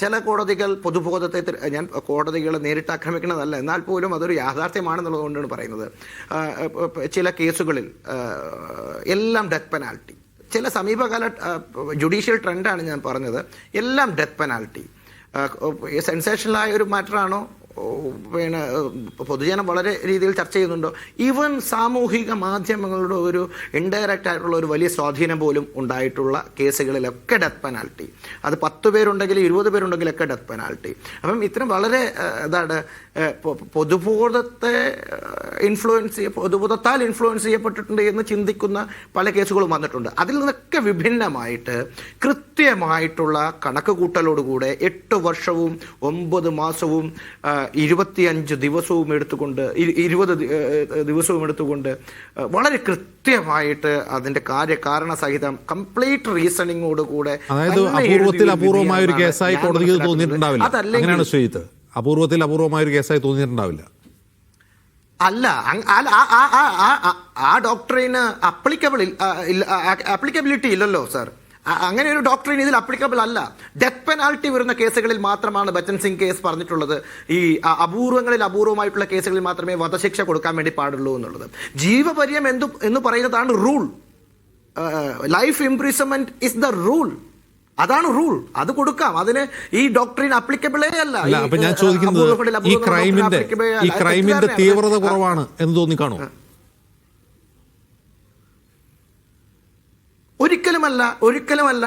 ചില കോടതികൾ പൊതുബോധത്തെ ഞാൻ കോടതികളെ നേരിട്ട് ആക്രമിക്കുന്നതല്ല. എന്നാൽ പോലും അതൊരു യാഥാർത്ഥ്യമാണെന്നുള്ളത് കൊണ്ടാണ് പറയുന്നത്. ചില കേസുകളിൽ എല്ലാം ഡെത്ത് പെനാൽറ്റി ചില സമീപകാല ജുഡീഷ്യൽ ട്രെൻഡാണ് ഞാൻ പറഞ്ഞത്. എല്ലാം ഡെത്ത് പെനാൽറ്റി സെൻസേഷണലായ ഒരു മാറ്ററാണോ? പിന്നെ പൊതുജനം വളരെ രീതിയിൽ ചർച്ച ചെയ്യുന്നുണ്ടോ. ഈവൻ സാമൂഹിക മാധ്യമങ്ങളുടെ ഒരു ഇൻഡയറക്റ്റ് ആയിട്ടുള്ള ഒരു വലിയ സ്വാധീനം പോലും ഉണ്ടായിട്ടുള്ള കേസുകളിലൊക്കെ ഡെത്ത് പെനാൽറ്റി അത് പത്ത് പേരുണ്ടെങ്കിൽ ഇരുപത് പേരുണ്ടെങ്കിലൊക്കെ ഡെത്ത് പെനാൽറ്റി അപ്പം ഇത്തരം വളരെ എന്താണ് പൊതുബോധത്തെ ഇൻഫ്ലുവൻസ് ചെയ്യ പൊതുബോധത്താൽ ഇൻഫ്ലുവൻസ് ചെയ്യപ്പെട്ടിട്ടുണ്ട് എന്ന് ചിന്തിക്കുന്ന പല കേസുകളും വന്നിട്ടുണ്ട്. അതിൽ നിന്നൊക്കെ വിഭിന്നമായിട്ട് കൃത്യമായിട്ടുള്ള കണക്ക് കൂട്ടലോടുകൂടെ എട്ട് വർഷവും ഒമ്പത് മാസവും ഇരുപത്തിയഞ്ച് ദിവസവും എടുത്തുകൊണ്ട് ഇരു- ഇരുപത് ദിവസവും എടുത്തുകൊണ്ട് വളരെ കൃത്യമായിട്ട് അതിന്റെ കാര്യകാരണ സഹിതം കംപ്ലീറ്റ് റീസണിങ്ങോടുകൂടെ അതായത് അപൂർവത്തിൽ അപൂർവമായ ഒരു കേസായി. തോന്നിയിട്ടുണ്ടാവില്ല. അതല്ലെങ്കിൽ അപൂർവത്തിൽ അപൂർവമായ ഒരു കേസായി തോന്നിയിട്ടുണ്ടാവില്ല. അല്ല ആ- ഡോക്ടറിന് അപ്ലിക്കബിൾ അപ്ലിക്കബിലിറ്റി ഇല്ലല്ലോ സാർ അങ്ങനെ ഒരു ഡോക്ടറിന് ഇതിൽ അപ്ലിക്കബിൾ അല്ല. ഡെത്ത് പെനാൾട്ടി വരുന്ന കേസുകളിൽ മാത്രമാണ് ബച്ചൻ സിംഗ് കേസ് പറഞ്ഞിട്ടുള്ളത്. ഈ അപൂർവങ്ങളിൽ അപൂർവമായിട്ടുള്ള കേസുകളിൽ മാത്രമേ വധശിക്ഷ കൊടുക്കാൻ വേണ്ടി പാടുള്ളൂ എന്നുള്ളത്. ജീവപര്യം എന്തു എന്ന് പറയുന്നതാണ് rule life imprisonment is the rule അതാണ് റൂൾ. അത് കൊടുക്കാം. അതിന് ഈ ഡോക്ടറിൻ അപ്ലിക്കബിളേ അല്ല. അപ്പൊ ഞാൻ ചോദിക്കുന്നത് ഈ ക്രൈമിന്റെ ഈ ക്രൈമിന്റെ തീവ്രത കുറവാണ് എന്ന് തോന്നിക്കാണോ? ഒരിക്കലുമല്ല ഒരിക്കലുമല്ല